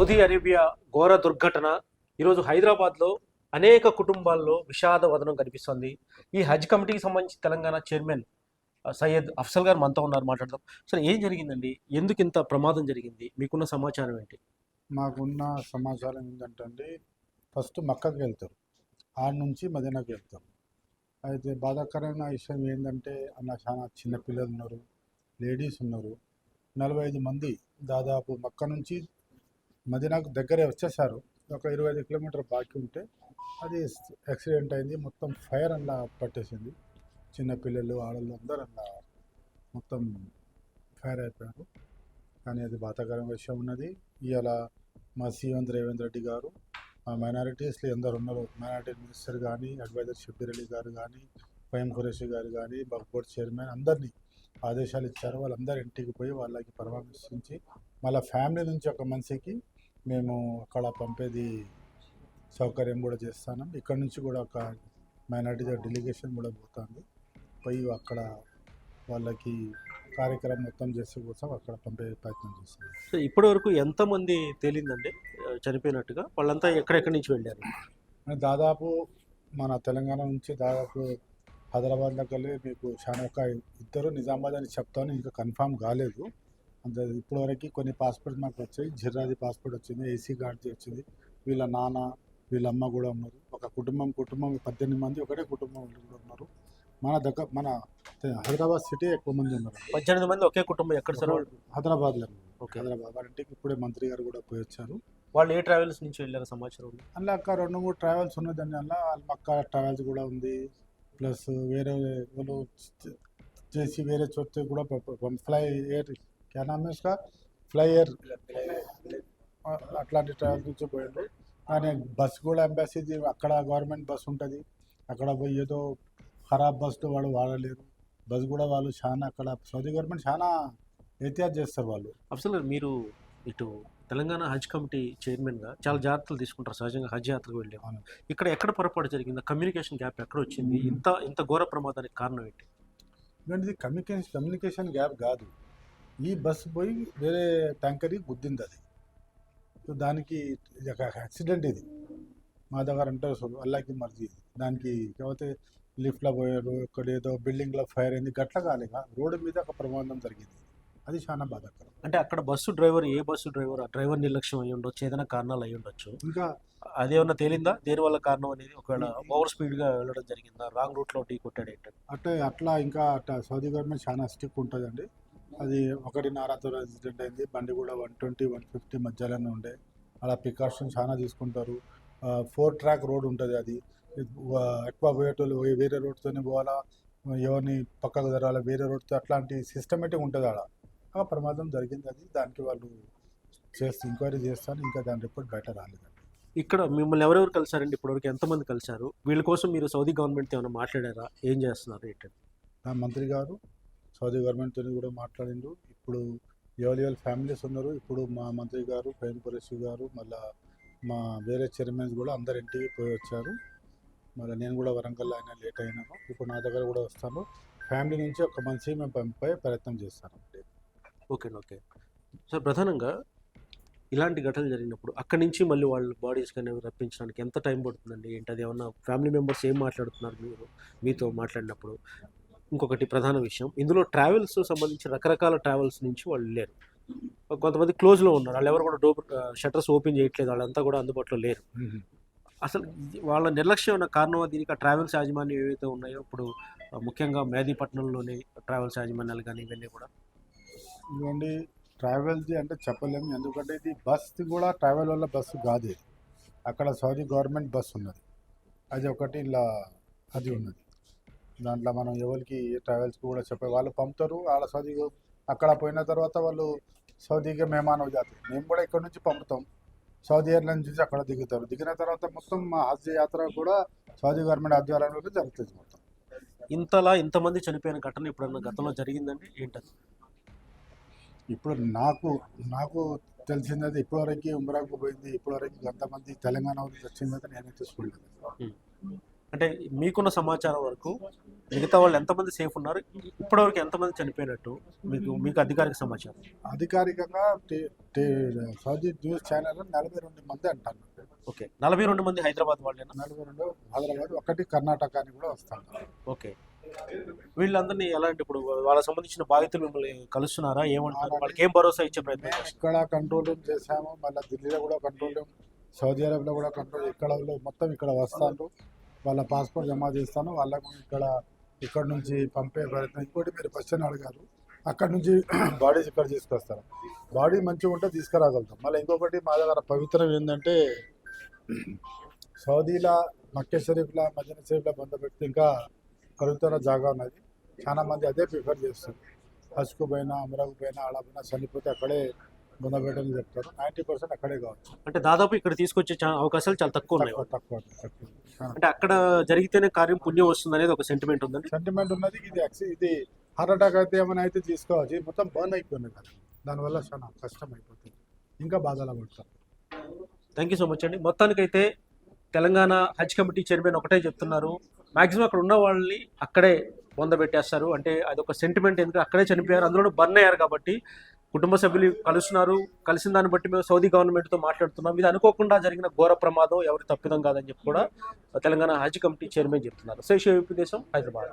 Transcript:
Saudi Arabia ఘోర దుర్ఘటన. ఈరోజు హైదరాబాద్లో అనేక కుటుంబాల్లో విషాద వదనం కనిపిస్తుంది. ఈ హజ్ కమిటీకి సంబంధించి తెలంగాణ చైర్మన్ సయ్యద్ అఫ్సల్ గారు మనతో ఉన్నారు మాట్లాడదాం. సరే ఏం జరిగిందండి? ఎందుకు ఇంత ప్రమాదం జరిగింది? మీకున్న సమాచారం ఏంటి? మాకున్న సమాచారం ఏంటంటే అండి ఫస్ట్ మక్కకి వెళ్తారు. ఆడ నుంచి మదీనాకి వెళ్తారు. అయితే బాధాకరమైన విషయం ఏంటంటే అన్న చాలా చిన్న పిల్లలు ఉన్నారు లేడీస్ ఉన్నారు. నలభై ఐదు మంది దాదాపు మక్క నుంచి మదీనాకు దగ్గరే వచ్చేసారు. ఒక ఇరవై ఐదు కిలోమీటర్ బాకీ ఉంటే అది యాక్సిడెంట్ అయింది. మొత్తం ఫైర్ అలా పట్టేసింది. చిన్న పిల్లలు ఆడళ్ళు అందరూ అలా మొత్తం ఫైర్ అయిపోయారు. కానీ అది బాధాకరమైన విషయం ఉన్నది. ఇవాళ మా సీఎం రేవంత్ రెడ్డి గారు మా మైనారిటీస్లో ఎందరు ఉన్నారు. మైనారిటీ మినిస్టర్ కానీ అడ్వైజర్ షబ్బీర్ అలీ గారు కానీ పైఎం ఖురేషి గారు కానీ బోర్డ్ చైర్మన్ అందరినీ ఆదేశాలు ఇచ్చారు. వాళ్ళందరూ ఇంటికి పోయి వాళ్ళకి పరామర్శించి మళ్ళీ ఫ్యామిలీ నుంచి ఒక మనిషికి మేము అక్కడ పంపేది సౌకర్యం కూడా చేస్తాను. ఇక్కడ నుంచి కూడా ఒక మైనారిటీ డెలిగేషన్ కూడా పోతుంది. పోయి అక్కడ వాళ్ళకి కార్యక్రమం మొత్తం చేసే కోసం అక్కడ పంపే ప్రయత్నం చేస్తాం. సో ఇప్పటి వరకు ఎంతమంది తేలిందండి? చనిపోయినట్టుగా? వాళ్ళంతా ఎక్కడెక్కడి నుంచి వెళ్ళారు? దాదాపు మన తెలంగాణ నుంచి దాదాపు హైదరాబాద్లోకి వెళ్ళి మీకు చాలా ఒక ఇద్దరు నిజామాబాద్ అని చెప్తాను. ఇంకా కన్ఫామ్ కాలేదు. అంత ఇప్పటివరకు కొన్ని పాస్పోర్ట్ మాకు వచ్చాయి. జిర్రాది పాస్పోర్ట్ వచ్చింది ఏసీ కార్డు వచ్చింది. వీళ్ళ నాన్న వీళ్ళ అమ్మ కూడా ఉన్నారు. ఒక కుటుంబం కుటుంబం పద్దెనిమిది మంది ఒకటే కుటుంబం ఉన్నారు. మన దగ్గర మన హైదరాబాద్ సిటీ ఎక్కువ మంది ఉన్నారు. పద్దెనిమిది మంది ఒకే కుటుంబం ఎక్కడ సార్? హైదరాబాద్లో. ఓకే. హైదరాబాద్. ఇంటికి ఇప్పుడే మంత్రి గారు కూడా పోయి వచ్చారు. వాళ్ళు ఏ ట్రావెల్స్ నుంచి వెళ్ళారు సమాచారం ఉంది? అందులో అక్క రెండు మూడు ట్రావెల్స్ ఉన్నాయి దాని వల్ల అల్మక్క ట్రావెల్స్ కూడా ఉంది. ప్లస్ వేరే వాళ్ళు చేసి వేరే చోట కూడా ఫ్లై ఎయిర్ క్యా నామ్ है उसका ఫ్లై ఎయిర్ అట్లాంటి ట్రావెల్స్ నుంచి పోయిండ్రు కానీ బస్ కూడా ఎంబాసీ అక్కడ గవర్నమెంట్ బస్ ఉంటుంది అక్కడ పోయి ఏదో ఖరాబ్ బస్సు వాళ్ళు వాడలేరు బస్ కూడా వాళ్ళు చాలా అక్కడ సౌదీ గవర్నమెంట్ చాలా ఎహతియాత్ చేస్తారు వాళ్ళు అసలు మీరు ఇటు తెలంగాణ హజ్ కమిటీ చైర్మన్గా చాలా జాగ్రత్తలు తీసుకుంటారు సహజంగా హజ్ యాత్రకు వెళ్ళాము అవును. ఇక్కడ ఎక్కడ పొరపాటు జరిగింది కమ్యూనికేషన్ గ్యాప్ ఎక్కడ వచ్చింది మ్మ్. ఇంత ఇంత ఘోర ప్రమాదానికి కారణం ఏంటి ఎందుకంటే ఇది కమ్యూనికేషన్ కమ్యూనికేషన్ గ్యాప్ కాదు ఈ బస్సు పోయి వేరే ట్యాంకర్కి గుద్దింది అది. సో దానికి యాక్సిడెంట్ ఇది. మా దగ్గర అంటారు సో అల్లాకి మర్జీ. దానికి కాకపోతే లిఫ్ట్లో పోయారు ఇక్కడ ఏదో బిల్డింగ్లో ఫైర్ అయింది గట్ల కాలేక రోడ్డు మీద ఒక ప్రమాదం జరిగింది. అది చాలా బాధాకరం. అంటే అక్కడ బస్సు డ్రైవర్ ఏ బస్సు డ్రైవర్ ఆ డ్రైవర్ నిర్లక్ష్యం అయి ఉండొచ్చు ఏదైనా కారణాలు అయి ఉండొచ్చు? ఇంకా అదేమన్నా తేలిందా? దేని వల్ల కారణం అనేది ఒకవేళ ఓవర్ స్పీడ్గా వెళ్ళడం జరిగిందా? రాంగ్ రూట్లో ఢీ కొట్టాడు ఏంటంటే అట్లా అట్లా ఇంకా అట్లా సౌదీ గవర్నమెంట్ చాలా స్టిక్ ఉంటుందండి. అది ఒకటిన్నరతో రెసిడెంట్ అయింది. బండి కూడా వన్ ట్వంటీ వన్ ఫిఫ్టీ మధ్యలోనే ఉండే. అలా ప్రికాషన్ చాలా తీసుకుంటారు. ఫోర్ ట్రాక్ రోడ్ ఉంటుంది అది. ఎక్కువ పోయేటోళ్ళు పోయి వేరే రోడ్తోనే పోవాలా? ఎవరిని పక్కకు జరగాలి? వేరే రోడ్తో అట్లాంటి సిస్టమేటిక్ ఉంటుంది ఆడ. ఆ ప్రమాదం జరిగింది అది. దానికి వాళ్ళు చేస్తే ఎంక్వైరీ చేస్తాను ఇంకా దాని రిపోర్ట్ బయట రాలేదండి. ఇక్కడ మిమ్మల్ని ఎవరెవరు కలిసారండి ఇప్పటివరకు ఎంతమంది కలిసారు వీళ్ళ కోసం మీరు సౌదీ గవర్నమెంట్ ఏమైనా మాట్లాడారా? ఏం చేస్తున్నారు? ఏంటంటే నా మంత్రి గారు సౌదీ గవర్నమెంట్తో కూడా మాట్లాడిండు ఇప్పుడు ఎవరి ఎవరి ఫ్యామిలీస్ ఉన్నారు. ఇప్పుడు మా మంత్రి గారు ప్రేమ్ కురేషి గారు మళ్ళా మా వేరే చైర్మన్స్ కూడా అందరు ఇంటికి పోయి వచ్చారు. మళ్ళీ నేను కూడా వరంగల్ అయినా లేట్ అయినాను. ఇప్పుడు నా దగ్గర కూడా వస్తాను. ఫ్యామిలీ నుంచి ఒక మనిషి మేము పంపే ప్రయత్నం చేస్తాను ఓకే ఓకే. సార్ ప్రధానంగా ఇలాంటి ఘటనలు జరిగినప్పుడు అక్కడి నుంచి మళ్ళీ వాళ్ళ బాడీస్ కానీ రప్పించడానికి ఎంత టైం పడుతుందండి? ఏంటి అది ఏమన్నా ఫ్యామిలీ మెంబర్స్ ఏం మాట్లాడుతున్నారు మీరు? మీతో మాట్లాడినప్పుడు ఇంకొకటి ప్రధాన విషయం. ఇందులో ట్రావెల్స్ సంబంధించి రకరకాల ట్రావెల్స్ నుంచి వాళ్ళు లేరు. కొంతమంది క్లోజ్లో ఉన్నారు. వాళ్ళు ఎవరు కూడా డోర్ షట్టర్స్ ఓపెన్ చేయట్లేదు. వాళ్ళంతా కూడా అందుబాటులో లేరు. అసలు వాళ్ళ నిర్లక్ష్యం ఉన్న కారణం దీనికి ఆ ట్రావెల్స్ యాజమాన్యం ఏవైతే ఉన్నాయో ఇప్పుడు ముఖ్యంగా మేదీపట్నంలోని ట్రావెల్స్ యాజమాన్యాలు కానీ ఇవన్నీ కూడా? ఇవ్వండి ట్రావెల్ది అంటే చెప్పలేము ఎందుకంటే ఇది బస్ది కూడా ట్రావెల్ వల్ల బస్సు కాదు అక్కడ సౌదీ గవర్నమెంట్ బస్ ఉన్నది. అది ఒకటి ఇలా అది ఉన్నది. దాంట్లో మనం ఎవరికి ట్రావెల్స్కి కూడా చెప్పే వాళ్ళు పంపుతారు ఆడ సౌదీ అక్కడ పోయిన తర్వాత వాళ్ళు సౌదీకి మేమాన్ జాతి మేము కూడా ఇక్కడ నుంచి పంపుతాం. సౌదీ ఎయిర్లైన్స్ నుంచి అక్కడ దిగుతారు. దిగిన తర్వాత మొత్తం మా హజ్ యాత్ర కూడా సౌదీ గవర్నమెంట్ ఆధ్వర్యంలో జరుగుతుంది మొత్తం. ఇంతలా ఇంతమంది చనిపోయిన ఘటన ఎప్పుడన్నా గతంలో జరిగిందండి? ఏంటది? ఇప్పుడు నాకు నాకు తెలిసింది ఇప్పటివరకు ఉమ్రాకు పోయింది ఇప్పటివరకు ఎంతమంది తెలంగాణ నుంచి వచ్చింది నేనైతే చూడలేదు అంటే మీకున్న సమాచారం వరకు మిగతా వాళ్ళు ఎంతమంది సేఫ్ ఉన్నారు? ఇప్పటివరకు ఎంతమంది చనిపోయినట్టు మీకు మీకు అధికారిక సమాచారం? అధికారికంగా టే- టే- సౌదీ న్యూస్ ఛానల్ నలభై రెండు మంది అంటారు. ఓకే. నలభై రెండు మంది హైదరాబాద్ వాళ్ళేనా? నలభై రెండు హైదరాబాద్ ఒకటి కర్ణాటక అని కూడా వస్తాను ఓకే. వీళ్ళందరినీ ఎలాంటి ఇప్పుడు వాళ్ళకి సంబంధించిన బాధితులు మిమ్మల్ని కలుస్తున్నారా? ఏమంటారు? వాళ్ళకి ఏం భరోసా ఇచ్చే ప్రయత్నం ఇక్కడ కంట్రోల్ రూమ్ చేసాము మళ్ళీ ఢిల్లీలో కూడా కంట్రోల్ రూమ్ సౌదీ అరేబియాలో కూడా కంట్రోల్ ఇక్కడ మొత్తం ఇక్కడ వస్తాను వాళ్ళ పాస్పోర్ట్ జమా చేస్తాను వాళ్ళకు ఇక్కడ ఇక్కడ నుంచి పంపే ప్రయత్నం. ఇంకోటి మీరు క్వశ్చన్ అడిగారు. అక్కడ నుంచి బాడీస్ ఇక్కడ తీసుకొస్తారు బాడీ మంచిగా ఉంటే తీసుకురాగలుగుతాం. మళ్ళీ ఇంకొకటి మా దగ్గర పవిత్రం ఏంటంటే సౌదీలా మక్కే షరీఫ్లా మదీనా షరీఫ్లా బంద పెడితే ఇంకా కలుగుతున్న జాగా ఉన్నది. చాలా మంది అదే ప్రిఫర్ చేస్తారు. హజ్కు పోయినా అమరాకు పోయినా ఆడ పోయినా చనిపోతే అక్కడే బంద చెప్తారు. నైంటీ పర్సెంట్ అక్కడే కావచ్చు. అంటే దాదాపు ఇక్కడ తీసుకొచ్చే చా- అవకాశాలు చాలా తక్కువ ఉన్నాయి. తక్కువ అంటే అక్కడ జరిగితేనే కార్యం పుణ్యం వస్తుంది అనేది ఒక సెంటిమెంట్ ఉందండి? సెంటిమెంట్ ఉన్నది ఇది యాక్సి- ఇది హార్ట్ అటాక్ అయితే ఏమైనా అయితే తీసుకోవచ్చు. ఇది మొత్తం బర్న్ అయిపోయింది కదా. దానివల్ల చాలా కష్టం అయిపోతుంది. ఇంకా బాధలు పడతారు థ్యాంక్ యూ సో మచ్ అండి. మొత్తానికైతే తెలంగాణ హజ్ కమిటీ చైర్మన్ ఒకటే చెప్తున్నారు. మాక్సిమం అక్కడ ఉన్న వాళ్ళని అక్కడే పొందబెట్టేస్తారు అంటే అదొక సెంటిమెంట్ ఎందుకంటే అక్కడే చనిపోయారు. అందులో బర్న్ అయ్యారు కాబట్టి కుటుంబ సభ్యులు కలుస్తున్నారు. కలిసిన దాన్ని బట్టి మేము సౌదీ గవర్నమెంట్తో మాట్లాడుతున్నాం. ఇది అనుకోకుండా జరిగిన ఘోర ప్రమాదం ఎవరి తప్పిదం కాదని చెప్పి కూడా తెలంగాణ హజ్ కమిటీ చైర్మన్ చెప్తున్నారు. శేష దేశం హైదరాబాద్.